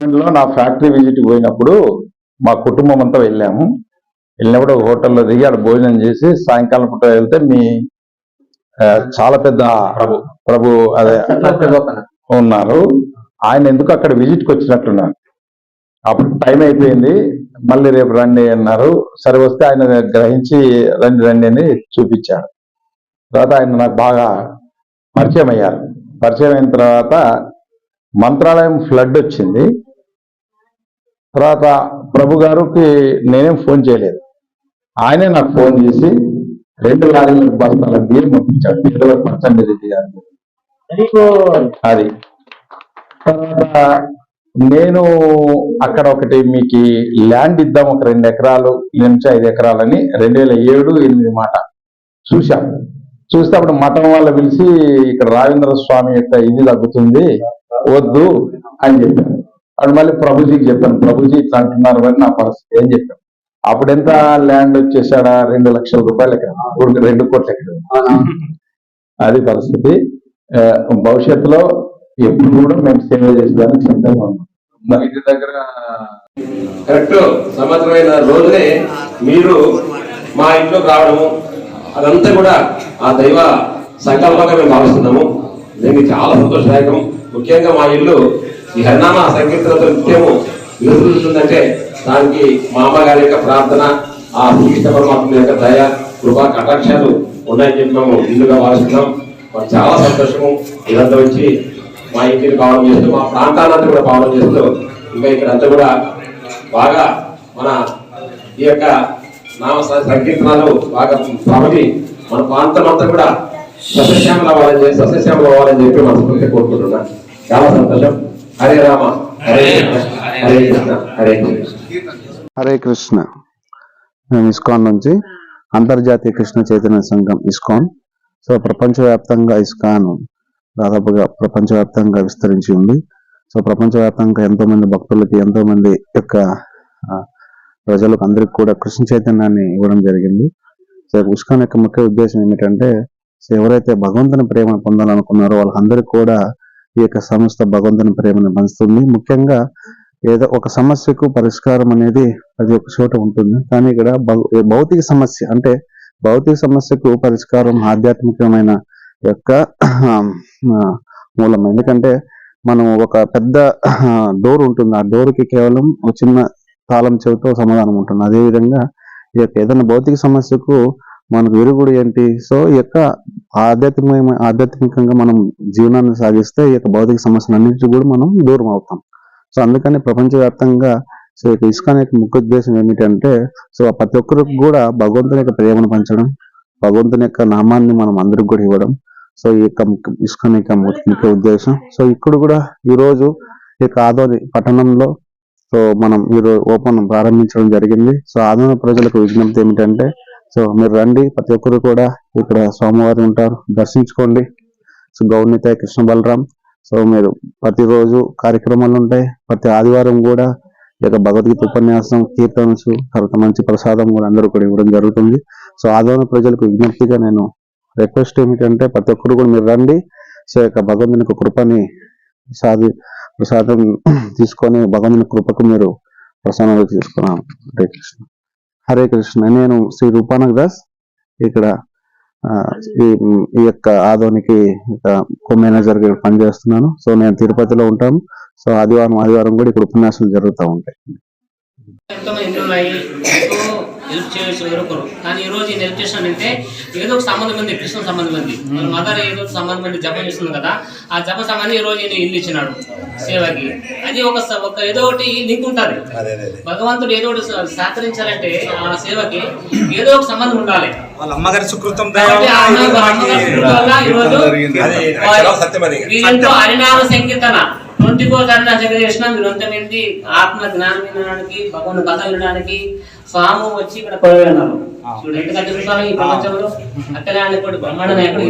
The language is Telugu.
లో నా ఫ్యాక్టరీ విజిట్ పోయినప్పుడు మా కుటుంబం అంతా వెళ్ళాము. వెళ్ళినప్పుడు ఒక హోటల్లో దిగి ఆడ భోజనం చేసి సాయంకాలం పూట వెళ్తే మీ చాలా పెద్ద ప్రభు. ప్రభు అదే ఉన్నారు. ఆయన ఎందుకు అక్కడ విజిట్కి వచ్చినట్టున్నారు? అప్పుడు టైం అయిపోయింది. మళ్ళీ రేపు రండి అన్నారు. సరే వస్తే ఆయన గ్రహించి రండి రండి అని చూపించాడు. తర్వాత ఆయన నాకు బాగా పరిచయం అయ్యారు. పరిచయం అయిన తర్వాత మంత్రాలయం ఫ్లడ్ వచ్చింది. తర్వాత ప్రభు గారికి నేనేం ఫోన్ చేయలేదు. ఆయనే నాకు ఫోన్ చేసి రెండు లారీల బస్తాల బియ్యం పంపించాడు. ఇరవై పర్సెంట్ రెడ్డి గారు అది. తర్వాత నేను అక్కడ ఒకటి మీకు ల్యాండ్ ఇద్దాం ఒక రెండు ఎకరాలు నుంచి ఐదు ఎకరాలని రెండు వేల ఏడు ఎనిమిది మాట చూశాం. చూస్తే అప్పుడు మఠం వాళ్ళ పిలిచి ఇక్కడ రాజేంద్ర స్వామి యొక్క ఇది తగ్గుతుంది వద్దు అని చెప్పాను అప్పుడు మళ్ళీ ప్రభుజీకి చెప్పాను. ప్రభుజీ ఇట్లా అంటున్నారు అని నా పరిస్థితి. ఏం చెప్పాను? అప్పుడు ఎంత ల్యాండ్ వచ్చేసాడా? రెండు లక్షల రూపాయలు ఇప్పుడు రెండు కోట్ల ఎకరం. అది పరిస్థితి. భవిష్యత్తులో ఎప్పుడు కూడా మేము సేవ చేసేదానికి సిద్ధంగా ఉన్నాం. ఇంటి దగ్గర కరెక్ట్ సంవత్సరమైన రోజునే మీరు మా ఇంట్లోకి రావడము అదంతా కూడా ఆ దైవ సంకల్పంగా మేము భావిస్తున్నాము. దీనికి చాలా సంతోషదాయకం. ముఖ్యంగా మా ఇల్లు ఈ హరినామ సంకీర్తనతో నిత్యము విలుస్తుందంటే దానికి మా అమ్మగారి యొక్క ప్రార్థన ఆ శ్రీకృష్ణ పరమాత్మ యొక్క దయ కృపా కటాక్షాలు ఉన్నాయని చెప్పి మేము ఇల్లుగా భావిస్తున్నాం. మాకు చాలా సంతోషము. ఇదంతా వచ్చి మా ఇంటిని పావనం చేస్తూ మా ప్రాంతాలంతా కూడా పావనం చేస్తూ ఇంకా ఇక్కడంతా కూడా బాగా మన ఈ యొక్క నామ సంకీర్తనాలు బాగా ప్రమటి మన ప్రాంతం అంతా కూడా సస్యశ్యామలు అవ్వాలని చెప్పి సస్యశ్యామలు అవ్వాలని చెప్పి మనస్ఫూర్తిగా కోరుకుంటున్నాను. చాలా సంతోషం. హరే రామ హరే కృష్ణ హరే కృష్ణ. హరే కృష్ణ. హరే కృష్ణ. మేము ఇస్కాన్ నుంచి అంతర్జాతీయ కృష్ణ చైతన్య సంఘం ఇస్కాన్. సో ప్రపంచవ్యాప్తంగా ఇస్కాన్ దాదాపుగా ప్రపంచవ్యాప్తంగా విస్తరించి ఉంది. సో ప్రపంచవ్యాప్తంగా ఎంతో మంది భక్తులకి ఎంతో మంది యొక్క ప్రజలకు అందరికి కూడా కృష్ణ చైతన్యాన్ని ఇవ్వడం జరిగింది. సో ఇస్కాన్ యొక్క ముఖ్య ఉద్దేశం ఏమిటంటే సో ఎవరైతే భగవంతుని ప్రేమను పొందాలనుకున్నారో వాళ్ళందరికీ కూడా ఈ యొక్క సంస్థ భగవంతుని ప్రేమను పంచుతుంది ముఖ్యంగా ఏదో ఒక సమస్యకు పరిష్కారం అనేది ప్రతి ఒక్క చోట ఉంటుంది. కానీ ఇక్కడ భౌ- భౌతిక సమస్య అంటే భౌతిక సమస్యకు పరిష్కారం ఆధ్యాత్మికమైన యొక్క మూలం. ఎందుకంటే మనం ఒక పెద్ద డోర్ ఉంటుంది. ఆ డోర్కి కేవలం ఒక చిన్న తాళం చెవితో సమాధానం ఉంటుంది. అదే విధంగా ఈ యొక్క ఏదైనా భౌతిక సమస్యకు మనకు విరుగుడు ఏంటి? సో ఈ యొక్క ఆధ్యాత్మిక ఆధ్యాత్మికంగా మనం జీవనాన్ని సాగిస్తే ఈ యొక్క భౌతిక సమస్యలన్నింటికి కూడా మనం దూరం అవుతాం. సో అందుకని ప్రపంచవ్యాప్తంగా సో ఇక ఇస్కాన్ యొక్క ముఖ్య ఉద్దేశం ఏమిటంటే సో ప్రతి ఒక్కరికి కూడా భగవంతుని యొక్క ప్రేమను పంచడం భగవంతుని యొక్క నామాన్ని మనం అందరికి కూడా ఇవ్వడం సో ఈ యొక్క ఇసుకాని ఇస్కాన్ యొక్క ముఖ్య ఉద్దేశం. సో ఇక్కడ కూడా ఈరోజు ఈ యొక్క ఆదోని పట్టణంలో సో మనం ఈరోజు ఓపెన్ ప్రారంభించడం జరిగింది. సో ఆదోని ప్రజలకు విజ్ఞప్తి ఏమిటంటే సో మీరు రండి ప్రతి ఒక్కరు కూడా ఇక్కడ స్వామివారు ఉంటారు దర్శించుకోండి. సో గౌర్నితాయ్ కృష్ణ బలరాం సో మీరు ప్రతిరోజు కార్యక్రమాలు ఉంటాయి ప్రతి ఆదివారం కూడా ఈ యొక్క భగవద్గీత ఉపన్యాసం కీర్తనస్ తర్వాత మంచి ప్రసాదం కూడా అందరూ కూడా ఇవ్వడం జరుగుతుంది. సో ఆదివారం ప్రజలకు విజ్ఞప్తిగా నేను రిక్వెస్ట్ ఏమిటంటే ప్రతి ఒక్కరు కూడా మీరు రండి సో యొక్క భగవంతుని యొక్క కృపని సాధి ప్రసాదం తీసుకొని భగవంతుని కృపకు మీరు ప్రసాదాలు తీసుకున్నాను హరే కృష్ణ. హరే కృష్ణ. నేను శ్రీ రూపానక్ దాస్. ఇక్కడ ఈ యొక్క ఆదోనికి కో మేనేజర్గా పనిచేస్తున్నాను. సో నేను తిరుపతిలో ఉంటాను. సో ఆదివారం ఆదివారం కూడా ఇక్కడ ఉపన్యాసాలు జరుగుతూ ఉంటాయి. హెల్ప్ ఎవరొకరు కానీ ఈ రోజు హెల్ప్ ఏదో ఒక సంబంధం ఉంది కృష్ణ సంబంధం ఉంది. మదర్ ఏదో ఒక సంబంధం ఉంది జపం చేస్తుంది కదా. ఆ జప సంబంధం ఈ రోజు ఇల్లు ఇచ్చినాడు. సేవకి. అది ఒక ఏదో ఒకటి లింక్ ఉంటుంది భగవంతుడు ఏదో ఒకటి సహకరించాలంటే ఆ సేవకి ఏదో ఒక సంబంధం ఉండాలి. వాళ్ళ అమ్మగారి సుకృతం హరినామ సంకీర్తన ట్వంటీ ఫోర్ హరినామ సంకీర్తన. చేసిన మీరు అంతమంది ఆత్మ జ్ఞానం వినడానికి భగవాన్ కథ వినడానికి స్వామి వచ్చి ఇక్కడ కొడవన్నారు చూడండి కట్టిన స్వామి ఈ ప్రపంచంలో. అక్కడ బ్రహ్మాండ నాయకుడు.